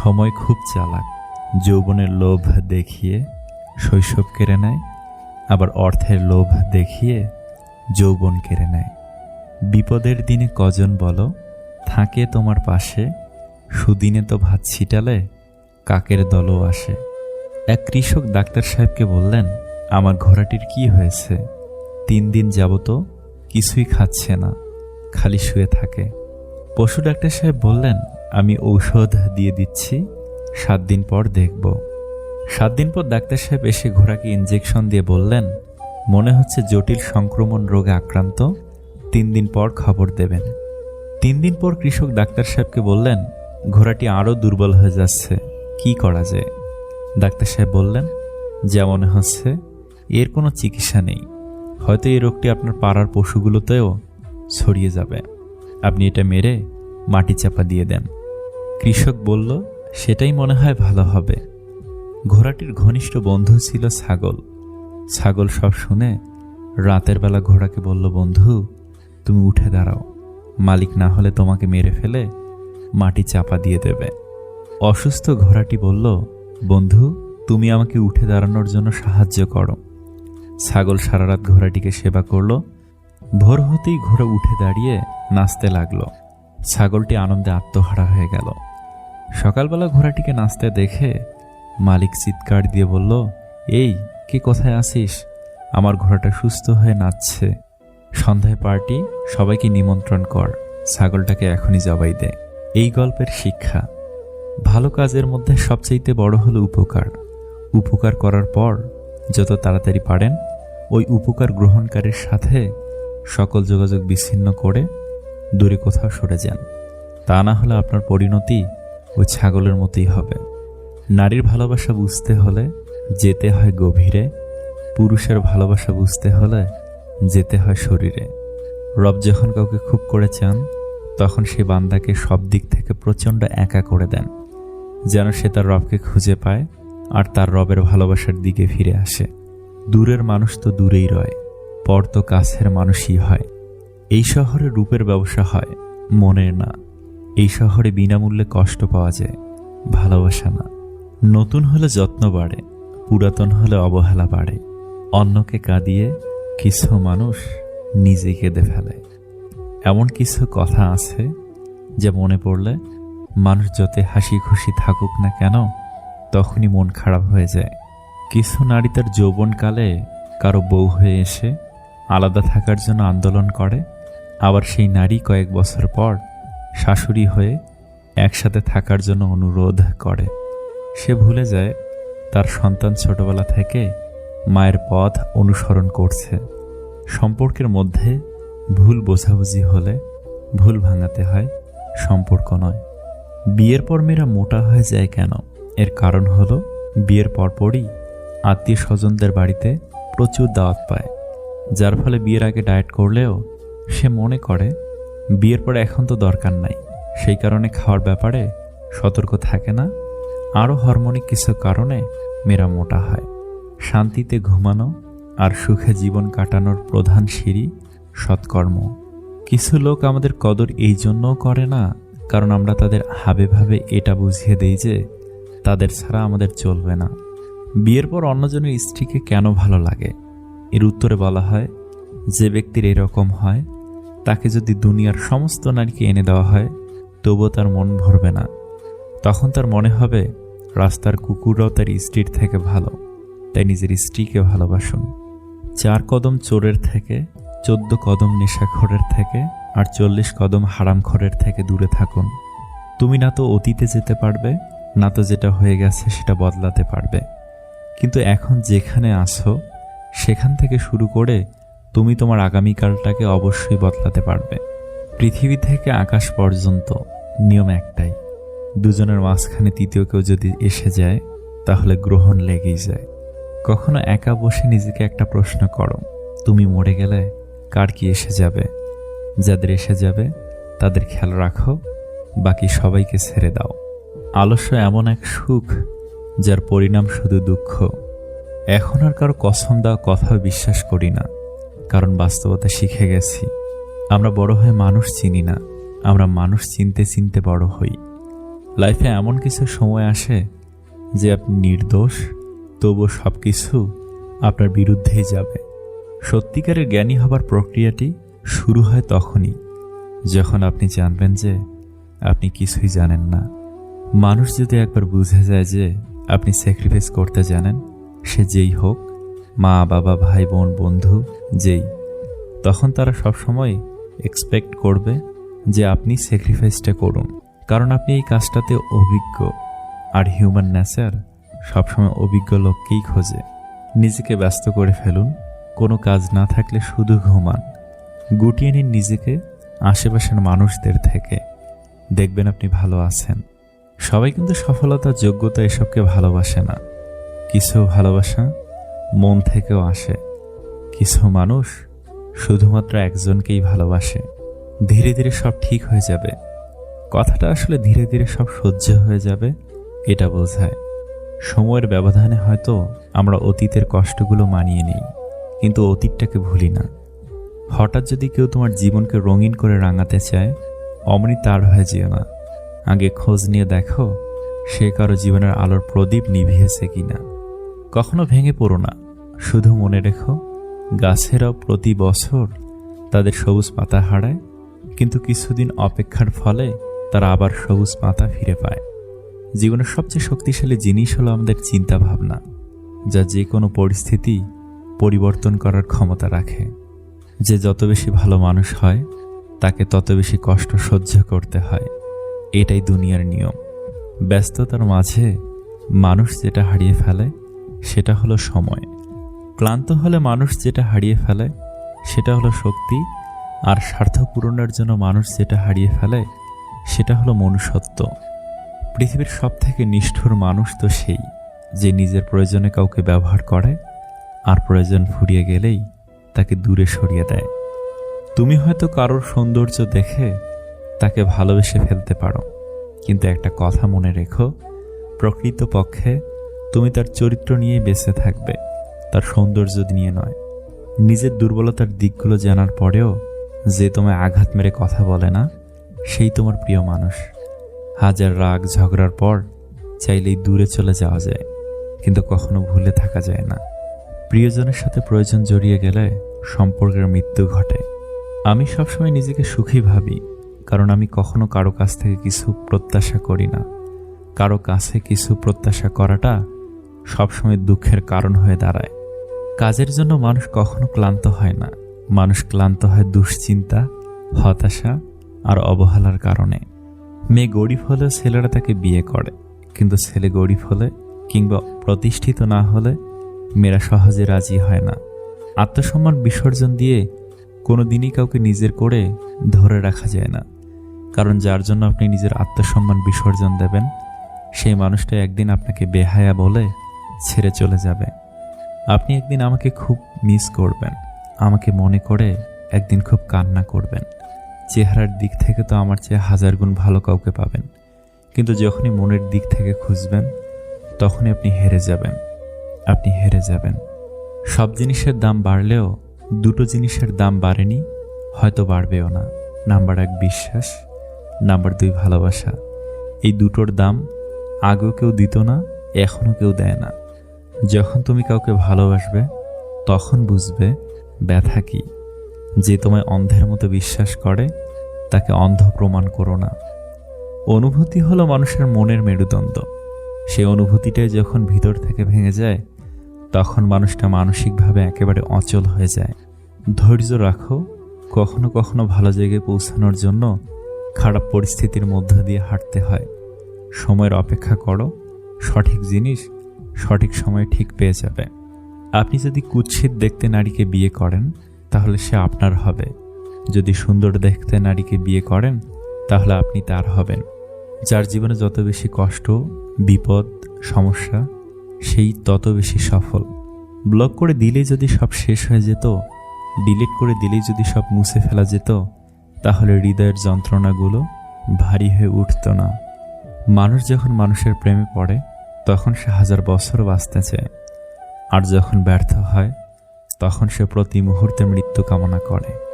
সময় খুব চালাক। যৌবনের লোভ দেখিয়ে শৈশব কেড়ে নেয়, আবার অর্থের লোভ দেখিয়ে যৌবন কেড়ে নেয়। বিপদের দিনে কজন বলো, থাকে তোমার পাশে, সুদিনে তো ভাত ছিটালে কাকের দলও আসে। এক কৃষক ডাক্তার সাহেবকে বললেন, আমার ঘোড়াটির কি হয়েছে? তিন দিন যাবত কিছুই খাচ্ছে না, খালি শুয়ে থাকে। পশু ডাক্তার সাহেব বললেন, আমি ঔষধ দিয়ে দিচ্ছি, সাত দিন পর দেখব। সাত দিন পর ডাক্তার সাহেব এসে ঘোড়াকে ইঞ্জেকশন দিয়ে বললেন, মনে হচ্ছে জটিল সংক্রমণ রোগে আক্রান্ত, তিন দিন পর খবর দেবেন। তিন দিন পর কৃষক ডাক্তার সাহেবকে বললেন, ঘোড়াটি আরও দুর্বল হয়ে যাচ্ছে, কি করা যায়? ডাক্তার সাহেব বললেন, যা মনে হচ্ছে, এর কোনো চিকিৎসা নেই। হয়তো এই রোগটি আপনার পাড়ার পশুগুলোতেও ছড়িয়ে যাবে। আপনি এটা মেরে মাটি চাপা দিয়ে দেন। কৃষক বলল, সেটাই মনে হয় ভালো হবে। ঘোড়াটির ঘনিষ্ঠ বন্ধু ছিল ছাগল। ছাগল সব শুনে রাতের বেলা ঘোড়াকে বলল, বন্ধু, তুমি উঠে দাঁড়াও। মালিক না হলে তোমাকে মেরে ফেলে মাটি চাপা দিয়ে দেবে। অসুস্থ ঘোড়াটি বলল, বন্ধু, তুমি আমাকে উঠে দাঁড়ানোর জন্য সাহায্য করো। ছাগল সারা রাত ঘোড়াটিকে সেবা করল। ভোর হতেই ঘোড়া উঠে দাঁড়িয়ে নাচতে লাগল। ছাগলটি আনন্দে আত্মহারা হয়ে গেল। সকালবেলা ঘোড়াটিকে নাচতে দেখে মালিক চিৎকার দিয়ে বলল, এই, কে কোথায় আসিস আমার ঘোড়াটা সুস্থ হয়ে নাচছে। সন্ধ্যায় পার্টি, সবাইকে নিমন্ত্রণ কর। ছাগলটাকে এখনই জবাই দে। এই গল্পের শিক্ষা। ভালো কাজের মধ্যে সবচাইতে বড় হলো উপকার। উপকার করার পর যত তাড়াতাড়ি পারেন, ওই উপকার গ্রহণকারীর সাথে সকল যোগাযোগ বিচ্ছিন্ন করে দূরে কোথাও সরে যান। তা না হলে আপনার পরিণতি ওই ছাগলের মতোই হবে। নারীর ভালোবাসা বুঝতে হলে যেতে হয় গভীরে, পুরুষের ভালোবাসা বুঝতে হলে যেতে হয় শরীরে। রব যখন কাউকে খুব করে চান, তখন সে বান্দাকে সব দিক থেকে প্রচণ্ড একা করে দেন, যেন সে তার রবকে খুঁজে পায় আর তার রবের ভালোবাসার দিকে ফিরে আসে। দূরের মানুষ তো দূরেই রয়। পর তো কাছের মানুষই হয়। এই শহরে রূপের ব্যবসা হয়, মনের না। এই শহরে বিনামূল্যে কষ্ট পাওয়া যায়, ভালোবাসা না। নতুন হলে যত্ন বাড়ে, পুরাতন হলে অবহেলা বাড়ে। অন্যকে কাঁদিয়ে কিছু মানুষ নিজে কেঁদে ফেলে। এমন কিছু কথা আছে যা মনে পড়লে মানুষ যত হাসি খুশি থাকুক না কেন, তখনই মন খারাপ হয়ে যায়। কিছু নারী তার যৌবনকালে কারও বউ হয়ে এসে আলাদা থাকার জন্য আন্দোলন করে। আবার সেই নারী কয়েক বছর পর শাশুড়ি হয়ে একসাথে থাকার জন্য অনুরোধ করে। সে ভুলে যায় তার সন্তান ছোটবেলা থেকে মায়ের পথ অনুসরণ করছে। সম্পর্কের মধ্যে ভুল বোঝাবুঝি হলে ভুল ভাঙাতে হয়, সম্পর্ক নয়। বিয়ের পর মেয়েরা মোটা হয়ে যায় কেন? এর কারণ হলো, বিয়ের পরপরই আত্মীয় স্বজনদের বাড়িতে প্রচুর দাওয়াত পায়। যার ফলে বিয়ের আগে ডায়েট করলেও সে মনে করে, বিয়ের পরে এখন তো দরকার নাই। সেই কারণে খাওয়ার ব্যাপারে সতর্ক থাকে না। আরও হরমোনিক কিছু কারণে মেয়েরা মোটা হয়। শান্তিতে ঘুমানো আর সুখে জীবন কাটানোর প্রধান সিঁড়ি সৎকর্ম। কিছু লোক আমাদের কদর এই জন্যও করে না, কারণ আমরা তাদের হাবে ভাবে এটা বুঝিয়ে দেই যে তাদের ছাড়া আমাদের চলবে না। বিয়ের পর অন্যজনের স্ত্রীকে কেন ভালো লাগে? এর উত্তরে বলা হয়, যে ব্যক্তির এরকম হয়, তাকে যদি দুনিয়ার সমস্ত নারীকে এনে দেওয়া হয়, তবুও তার মন ভরবে না। তখন তার মনে হবে, রাস্তার কুকুররাও তার স্ত্রীর থেকে ভালো, তাই নিজের স্ত্রীকে ভালোবাসুন। চার কদম চোরের থেকে, চোদ্দ কদম নেশাখোরের থেকে, আর চল্লিশ কদম হারামখোরের থেকে দূরে থাকুন। তুমি না তো অতীতে যেতে পারবে, না তো যেটা হয়ে গেছে সেটা বদলাতে পারবে। কিন্তু এখন যেখানে আসো সেখান থেকে শুরু করে তুমি তোমার আগামীকালটাকে অবশ্যই বদলাতে পারবে। পৃথিবী থেকে আকাশ পর্যন্ত নিয়ম একটাই, দুজনের মাঝখানে তৃতীয় কেউ যদি এসে যায়, তাহলে গ্রহণ লেগেই যায়। কখনো একা বসে নিজেকে একটা প্রশ্ন করো, তুমি মরে গেলে কার কি এসে যাবে? যাদের এসে যাবে, তাদের খেয়াল রাখো, বাকি সবাইকে ছেড়ে দাও। আলস্য এমন এক সুখ, যার পরিণাম শুধু দুঃখ। এখন আর কারও কসম দেওয়া কথাও বিশ্বাস করি না, কারণ বাস্তবতা শিখে গেছি। আমরা বড় হয়ে মানুষ চিনি না, আমরা মানুষ চিনতে চিনতে বড় হই। লাইফে এমন কিছু সময় আসে যে আপনি নির্দোষ, তবুও সব কিছু আপনার বিরুদ্ধেই যাবে। সত্যিকারের জ্ঞানী হবার প্রক্রিয়াটি শুরু হয় তখনই, যখন আপনি জানবেন যে আপনি কিছুই জানেন না। মানুষ যদি একবার বুঝে যায় যে আপনি স্যাক্রিফাইস করতে জানেন সে যেই হোক, মা, বাবা, ভাই, বোন, বন্ধু, যেই। তখন তারা সবসময় এক্সপেক্ট করবে যে আপনি স্যাক্রিফাইসটা করুন। কারণ আপনি এই কাজটাতে অভিজ্ঞ। আর হিউম্যান নেচার সবসময় অভিজ্ঞ লোককেই খোঁজে। নিজেকে ব্যস্ত করে ফেলুন। কোনো কাজ না থাকলে শুধু ঘুমান। গুটিয়ে নিন নিজেকে আশেপাশের মানুষদের থেকে। দেখবেন আপনি ভালো আছেন। সবাই কিন্তু সফলতা, যোগ্যতা এসবকে ভালোবাসে না। কিছু ভালোবাসা মন থেকেও আসে। কিছু মানুষ শুধুমাত্র একজনকেই ভালোবাসে। ধীরে ধীরে সব ঠিক হয়ে যাবে। কথাটা আসলে ধীরে ধীরে সব সহ্য হয়ে যাবে, এটা বোঝায়। সময়ের ব্যবধানে হয়তো আমরা অতীতের কষ্টগুলো মানিয়ে নিই, কিন্তু অতীতটাকে ভুলি না। হঠাৎ যদি কেউ তোমার জীবনকে রঙিন করে রাঙাতে চায়, অমনি তার হয়ে যেও না। আগে খোঁজ নিয়ে দেখো, সে কারও জীবনের আলোর প্রদীপ নিভিয়েছে কিনা। কখনো ভেঙে পড়ো না। শুধু মনে রেখো গাছেরাও প্রতি বছর তাদের সবুজ পাতা হারায়, কিন্তু কিছুদিন অপেক্ষার ফলে তারা আবার সবুজ পাতা ফিরে পায়। জীবনের সবচেয়ে শক্তিশালী জিনিস হলো আমাদের চিন্তা ভাবনা যা যে কোনো পরিস্থিতি পরিবর্তন করার ক্ষমতা রাখে। যে যত বেশি ভালো মানুষ হয়, তাকে তত বেশি কষ্ট সহ্য করতে হয়। এটাই দুনিয়ার নিয়ম। ব্যস্ততার মাঝে মানুষ যেটা হারিয়ে ফেলে সেটা হলো সময়। ক্লান্ত হলে মানুষ যেটা হারিয়ে ফেলে, সেটা হলো শক্তি, আর স্বার্থ পূরণের জন্য মানুষ যেটা হারিয়ে ফেলে, সেটা হলো মনুষ্যত্ব। পৃথিবীর সব থেকে নিষ্ঠুর মানুষ তো সেই, যে নিজের প্রয়োজনে কাউকে ব্যবহার করে, আর প্রয়োজন ফুরিয়ে গেলেই তাকে দূরে সরিয়ে দেয়। তুমি হয়তো কারোর সৌন্দর্য দেখে তাকে ভালোবেসে ফেলতে পারো, কিন্তু একটা কথা মনে রেখো প্রকৃত পক্ষে তুমি তার চরিত্র নিয়ে বেঁচে থাকবে, তার সৌন্দর্য নিয়ে নয়। নিজের দুর্বলতার দিকগুলো জানার পরেও যে তোমায় আঘাত মেরে কথা বলে না, সেই তোমার প্রিয় মানুষ। হাজার রাগ ঝগড়ার পর চাইলেই দূরে চলে যাওয়া যায়, কিন্তু কখনো ভুলে থাকা যায় না। প্রিয়জনের সাথে প্রয়োজন জড়িয়ে গেলে সম্পর্কের মৃত্যু ঘটে। আমি সবসময় নিজেকে সুখী ভাবি, কারণ আমি কখনো কারও কাছ থেকে কিছু প্রত্যাশা করি না। কারও কাছে কিছু প্রত্যাশা করাটা সবসময় দুঃখের কারণ হয়ে দাঁড়ায়। কাজের জন্য মানুষ কখনো ক্লান্ত হয় না। মানুষ ক্লান্ত হয় দুশ্চিন্তা, হতাশা আর অবহেলার কারণে। মেয়ে গরিব হলে ছেলেরা তাকে বিয়ে করে। কিন্তু ছেলে গরিব হলে কিংবা প্রতিষ্ঠিত না হলে মেয়েরা সহজে রাজি হয় না। আত্মসম্মান বিসর্জন দিয়ে কোনো দিনই কাউকে নিজের করে ধরে রাখা যায় না। কারণ যার জন্য আপনি নিজের আত্মসম্মান বিসর্জন দেবেন, সেই মানুষটা একদিন আপনাকে বেহায়া বলে ছেড়ে চলে যাবে। আপনি একদিন আমাকে খুব মিস করবেন। আমাকে মনে করে একদিন খুব কান্না করবেন। চেহারার দিক থেকে তো আমার চেয়ে হাজার গুণ ভালো কাউকে পাবেন। কিন্তু যখনই মনের দিক থেকে খুঁজবেন, তখনই আপনি হেরে যাবেন। আপনি হেরে যাবেন। সব জিনিসের দাম বাড়লেও দুটো জিনিসের দাম বাড়েনি, হয়তো বাড়বেও না। নাম্বার এক, বিশ্বাস। নাম্বার দুই, ভালোবাসা। এই দুটোর দাম আগেও কেউ দিত না, এখনও কেউ দেয় না। যখন তুমি কাউকে ভালোবাসবে, তখন বুঝবে ব্যথা কি। যে তোমায় অন্ধের মতো বিশ্বাস করে, তাকে অন্ধ প্রমাণ করো না। অনুভূতি হলো মানুষের মনের মেরুদণ্ড। সেই অনুভূতিটাই যখন ভিতর থেকে ভেঙে যায়, তখন মানুষটা মানসিকভাবে একেবারে অচল হয়ে যায়। ধৈর্য রাখো, কখনো কখনো ভালো জায়গায় পৌঁছানোর জন্য খারাপ পরিস্থিতির মধ্য দিয়ে হাঁটতে হয়। সময়ের অপেক্ষা করো, সঠিক জিনিস সঠিক সময় ঠিক পেয়ে যাবে। আপনি যদি কুৎসিত দেখতে নারীকে বিয়ে করেন, তাহলে সে আপনার হবে। যদি সুন্দর দেখতে নারীকে বিয়ে করেন, তাহলে আপনি তার হবেন। যার জীবনে যত বেশি কষ্ট, বিপদ, সমস্যা, সেই তত বেশি সফল। ব্লক করে দিলেই যদি সব শেষ হয়ে যেত, ডিলিট করে দিলেই যদি সব মুছে ফেলা যেত, তাহলে হৃদয়ের যন্ত্রণাগুলো ভারী হয়ে উঠত না। মানুষ যখন মানুষের প্রেমে পড়ে তখন সে হাজার বছর বাঁচতে চায় আর যখন ব্যর্থ হয়, তখন সে প্রতি মুহূর্তে মৃত্যু কামনা করে।